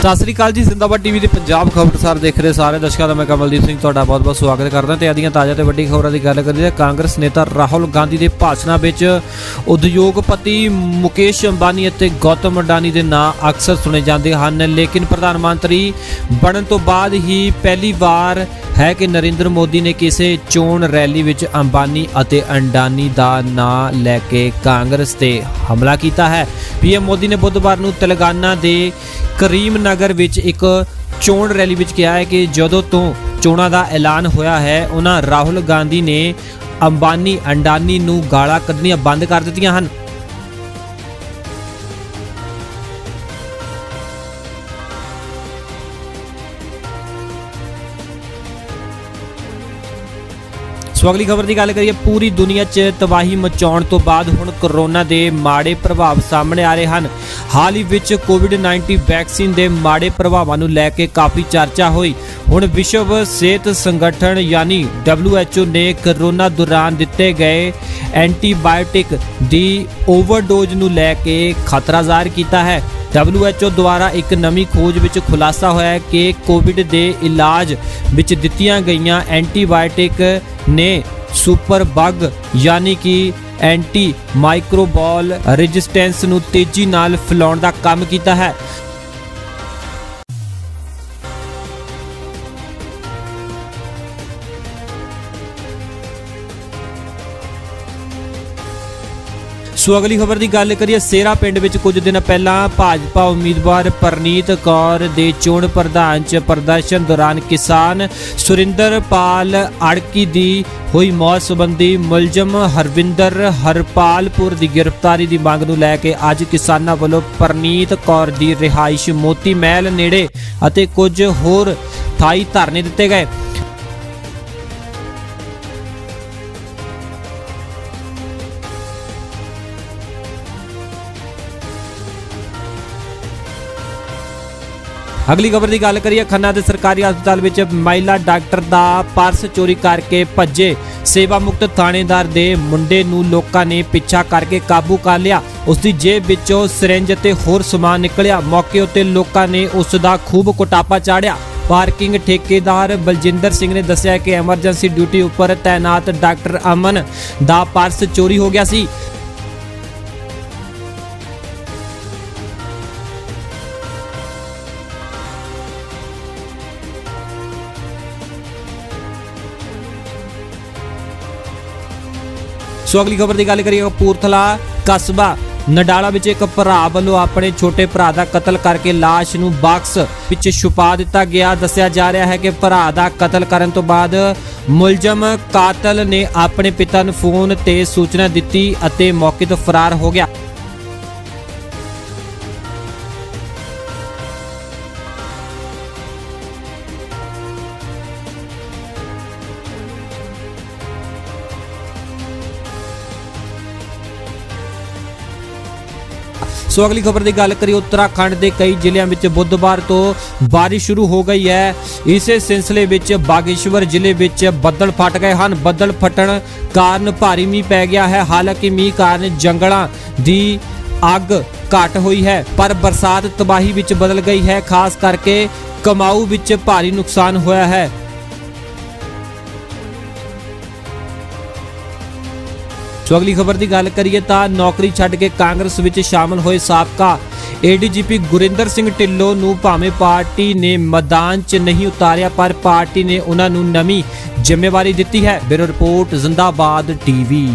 ਸਤਿ ਸ੍ਰੀ ਅਕਾਲ ਜੀ, ਜ਼ਿੰਦਾਬਾਦ ਟੀਵੀ ਦੇ ਪੰਜਾਬ ਖਬਰਸਾਰ ਦੇਖ ਰਹੇ ਸਾਰੇ ਦਰਸ਼ਕਾਂ ਦਾ ਮੈਂ ਕਮਲਦੀਪ ਸਿੰਘ ਤੁਹਾਡਾ ਬਹੁਤ-ਬਹੁਤ ਸਵਾਗਤ ਕਰਦਾ। ਤੇ ਆਦੀਆਂ ਤਾਜ਼ਾ ਤੇ ਵੱਡੀ ਖਬਰਾਂ ਦੀ ਗੱਲ ਕਰੀਏ ਤਾਂ ਕਾਂਗਰਸ ਨੇਤਾ ਰਾਹੁਲ ਗਾਂਧੀ ਦੇ ਭਾਸ਼ਣਾਂ ਵਿੱਚ ਉਦਯੋਗਪਤੀ ਮੁਕੇਸ਼ ਅੰਬਾਨੀ ਅਤੇ ਗੌਤਮ ਅਡਾਨੀ ਦੇ ਨਾਂ ਅਕਸਰ ਸੁਣੇ ਜਾਂਦੇ ਹਨ। ਲੇਕਿਨ ਪ੍ਰਧਾਨ ਮੰਤਰੀ ਬਣਨ ਤੋਂ ਬਾਅਦ ਹੀ ਪਹਿਲੀ ਵਾਰ ਹੈ ਕਿ ਨਰਿੰਦਰ ਮੋਦੀ ਨੇ ਕਿਸੇ ਚੋਣ ਰੈਲੀ ਵਿੱਚ ਅੰਬਾਨੀ ਅਤੇ ਅੰਡਾਨੀ ਦਾ ਨਾਂ ਲੈ ਕੇ ਕਾਂਗਰਸ ਤੇ ਹਮਲਾ ਕੀਤਾ ਹੈ। ਪੀਐਮ ਮੋਦੀ ਨੇ ਬੁੱਧਵਾਰ ਨੂੰ ਤੇਲੰਗਾਨਾ ਦੇ ਕਰੀਮ ਨਗਰ ਵਿੱਚ ਇੱਕ ਚੋਣ ਰੈਲੀ ਵਿੱਚ ਕਿਹਾ ਹੈ ਕਿ ਜਦੋਂ ਤੋਂ ਚੋਣਾਂ ਦਾ ਐਲਾਨ ਹੋਇਆ ਹੈ ਉਹਨਾਂ ਰਾਹੁਲ ਗਾਂਧੀ ਨੇ ਅੰਬਾਨੀ ਅੰਡਾਨੀ ਨੂੰ ਗਾਲਾਂ ਕੱਢਣੀਆਂ ਬੰਦ ਕਰ ਦਿੱਤੀਆਂ ਹਨ। ਸੋ ਅਗਲੀ ਖਬਰ ਦੀ ਗੱਲ ਕਰੀਏ, ਪੂਰੀ ਦੁਨੀਆ 'ਚ ਤਬਾਹੀ ਮਚਾਉਣ ਤੋਂ ਬਾਅਦ ਹੁਣ ਕਰੋਨਾ ਦੇ ਮਾੜੇ ਪ੍ਰਭਾਵ ਸਾਹਮਣੇ ਆ ਰਹੇ ਹਨ। ਹਾਲ ਹੀ ਵਿੱਚ ਕੋਵਿਡ-19 ਵੈਕਸੀਨ ਦੇ ਮਾੜੇ ਪ੍ਰਭਾਵਾਂ ਨੂੰ ਲੈ ਕੇ ਕਾਫੀ ਚਰਚਾ ਹੋਈ। ਹੁਣ ਵਿਸ਼ਵ ਸਿਹਤ ਸੰਗਠਨ ਯਾਨੀ WHO ਨੇ ਕਰੋਨਾ ਦੌਰਾਨ ਦਿੱਤੇ ਗਏ ਐਂਟੀਬਾਇਓਟਿਕ ਦੀ ਓਵਰਡੋਜ਼ ਨੂੰ ਲੈ ਕੇ ਖਤਰਾ ਜ਼ਾਹਰ ਕੀਤਾ ਹੈ। WHO ਦੁਆਰਾ ਇੱਕ ਨਵੀਂ ਖੋਜ ਵਿੱਚ ਖੁਲਾਸਾ ਹੋਇਆ ਹੈ ਕਿ ਕੋਵਿਡ ਦੇ ਇਲਾਜ ਵਿੱਚ ਦਿੱਤੀਆਂ ਗਈਆਂ ਐਂਟੀਬਾਇਓਟਿਕ ਨੇ ਸੁਪਰ ਬਗ, ਯਾਨੀ ਕਿ ਐਂਟੀ ਮਾਈਕਰੋਬਾਲ ਰੈਜ਼ਿਸਟੈਂਸ ਨੂੰ ਤੇਜ਼ੀ ਨਾਲ ਫੈਲਾਉਣ ਦਾ ਕੰਮ ਕੀਤਾ ਹੈ। ਸੋ ਅਗਲੀ ਖਬਰ ਦੀ ਗੱਲ ਕਰੀਏ, ਸੇਰਾ ਪਿੰਡ ਵਿੱਚ ਕੁਝ ਦਿਨ ਪਹਿਲਾਂ ਭਾਜਪਾ ਉਮੀਦਵਾਰ ਪਰਨੀਤ ਕੌਰ ਦੇ ਚੋਣ ਪ੍ਰਧਾਨ ਚ ਪ੍ਰਦਰਸ਼ਨ ਦੌਰਾਨ ਕਿਸਾਨ ਸੁਰਿੰਦਰਪਾਲ ਅੜਕੀ ਦੀ ਹੋਈ ਮੌਤ ਸੰਬੰਧੀ ਮੁਲਜ਼ਮ ਹਰਵਿੰਦਰ ਹਰਪਾਲਪੁਰ ਦੀ ਗ੍ਰਿਫਤਾਰੀ ਦੀ ਮੰਗ ਨੂੰ ਲੈ ਕੇ ਅੱਜ ਕਿਸਾਨਾਂ ਵੱਲੋਂ ਪਰਨੀਤ ਕੌਰ ਦੀ ਰਿਹਾਇਸ਼ ਮੋਤੀ ਮਹਿਲ ਨੇੜੇ ਅਤੇ ਕੁਝ ਹੋਰ ਥਾਈ ਧਰਨੇ ਦਿੱਤੇ ਗਏ। ਅਗਲੀ ਖਬਰ ਦੀ ਗੱਲ ਕਰੀਏ, ਖੰਨਾ ਦੇ ਸਰਕਾਰੀ ਹਸਪਤਾਲ ਵਿੱਚ ਮਹਿਲਾ ਡਾਕਟਰ ਦਾ ਪਰਸ ਚੋਰੀ ਕਰਕੇ ਭੱਜੇ। ਸੇਵਾ ਮੁਕਤ ਥਾਣੇਦਾਰ ਦੇ ਮੁੰਡੇ ਨੂੰ ਲੋਕਾਂ ਨੇ ਪਿੱਛਾ ਕਰਕੇ ਕਾਬੂ ਕਰ ਲਿਆ। ਉਸ ਦੀ ਜੇਬ ਵਿੱਚੋਂ ਸਿਰਿੰਜ ਅਤੇ ਹੋਰ ਸਮਾਨ ਨਿਕਲਿਆ। ਮੌਕੇ ਉੱਤੇ ਲੋਕਾਂ ਨੇ ਉਸ ਦਾ ਖੂਬ ਕੋਟਾਪਾ ਚਾੜਿਆ। ਪਾਰਕਿੰਗ ਠੇਕੇਦਾਰ ਬਲਜਿੰਦਰ ਸਿੰਘ ਨੇ ਦੱਸਿਆ ਕਿ ਐਮਰਜੈਂਸੀ ਡਿਊਟੀ ਉੱਪਰ ਤਾਇਨਾਤ ਡਾਕਟਰ ਅਮਨ ਦਾ ਪਰਸ ਚੋਰੀ ਹੋ ਗਿਆ ਸੀ। ਸੋ ਅਗਲੀ ਖਬਰ ਦੀ ਗੱਲ ਕਰੀਏ ਕਪੂਰਥਲਾ ਕਸਬਾ ਨਡਾਲਾ ਵਿੱਚ ਇੱਕ ਭਰਾ ਵੱਲੋਂ ਆਪਣੇ ਛੋਟੇ ਭਰਾ ਦਾ ਕਤਲ ਕਰਕੇ ਲਾਸ਼ ਨੂੰ ਬਾਕਸ ਵਿੱਚ ਛੁਪਾ ਦਿੱਤਾ ਗਿਆ। ਦੱਸਿਆ ਜਾ ਰਿਹਾ ਹੈ ਕਿ ਭਰਾ ਦਾ ਕਤਲ ਕਰਨ ਤੋਂ ਬਾਅਦ ਮੁਲਜ਼ਮ ਕਾਤਲ ਨੇ ਆਪਣੇ ਪਿਤਾ ਨੂੰ ਫੋਨ ਤੇ ਸੂਚਨਾ ਦਿੱਤੀ ਅਤੇ ਮੌਕੇ ਤੋਂ ਫਰਾਰ ਹੋ ਗਿਆ। ਸੋ ਅਗਲੀ ਖਬਰ ਦੀ ਗੱਲ ਕਰੀ ਉੱਤਰਾਖੰਡ ਦੇ ਕਈ ਜ਼ਿਲ੍ਹਿਆਂ ਵਿੱਚ ਬੁੱਧਵਾਰ ਤੋਂ ਬਾਰਿਸ਼ ਸ਼ੁਰੂ ਹੋ ਗਈ ਹੈ। ਇਸੇ ਸਿਲਸਿਲੇ ਵਿੱਚ ਬਾਗੇਸ਼ਵਰ ਜ਼ਿਲ੍ਹੇ ਵਿੱਚ ਬੱਦਲ ਫਟ ਗਏ ਹਨ। ਬੱਦਲ ਫਟਣ ਕਾਰਨ ਭਾਰੀ ਮੀਂਹ ਪੈ ਗਿਆ ਹੈ। ਹਾਲਾਂਕਿ ਮੀਂਹ ਕਾਰਨ ਜੰਗਲਾਂ ਦੀ ਅੱਗ ਘਟ ਹੋਈ ਹੈ, ਪਰ ਬਰਸਾਤ ਤਬਾਹੀ ਵਿੱਚ ਬਦਲ ਗਈ ਹੈ। ਖਾਸ ਕਰਕੇ ਕਮਾਊ ਵਿੱਚ ਭਾਰੀ ਨੁਕਸਾਨ ਹੋਇਆ ਹੈ। ਸੋ ਅਗਲੀ ਖਬਰ ਦੀ ਗੱਲ ਕਰੀਏ ਤਾਂ ਨੌਕਰੀ ਛੱਡ ਕੇ ਕਾਂਗਰਸ ਵਿੱਚ ਸ਼ਾਮਲ ਹੋਏ ਸਾਬਕਾ ਏਡੀਜੀਪੀ ਗੁਰਿੰਦਰ ਸਿੰਘ ਢਿੱਲੋਂ ਨੂੰ ਭਾਵੇਂ ਪਾਰਟੀ ਨੇ ਮੈਦਾਨ 'ਚ ਨਹੀਂ ਉਤਾਰਿਆ, ਪਰ ਪਾਰਟੀ ਨੇ ਉਹਨਾਂ ਨੂੰ ਨਵੀਂ ਜ਼ਿੰਮੇਵਾਰੀ ਦਿੱਤੀ ਹੈ। Bureau report, Zindabad TV.